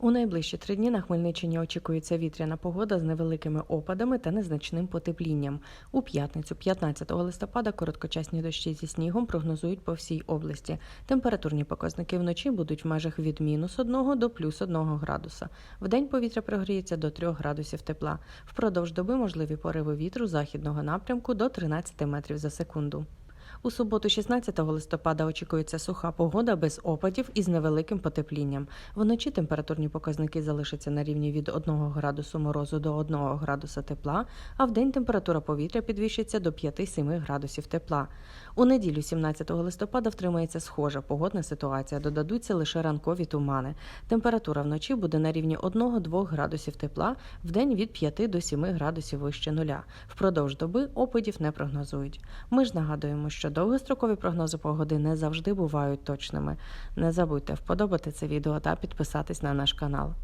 У найближчі три дні на Хмельниччині очікується вітряна погода з невеликими опадами та незначним потеплінням. У п'ятницю, 15 листопада, короткочасні дощі зі снігом прогнозують по всій області. Температурні показники вночі будуть в межах від мінус 1 до плюс 1 градуса. Вдень повітря прогріється до 3 градусів тепла. Впродовж доби можливі пориви вітру західного напрямку до 13 метрів за секунду. У суботу, 16 листопада, очікується суха погода без опадів і з невеликим потеплінням. Вночі температурні показники залишаться на рівні від 1 градусу морозу до 1 градуса тепла, а вдень температура повітря підвищиться до 5-7 градусів тепла. У неділю, 17 листопада, втримається схожа погодна ситуація. Додадуться лише ранкові тумани. Температура вночі буде на рівні 1-2 градусів тепла, вдень від 5 до 7 градусів вище нуля. Впродовж доби опадів не прогнозують. Ми ж нагадуємо, що довгострокові прогнози погоди не завжди бувають точними. Не забудьте вподобати це відео та підписатись на наш канал.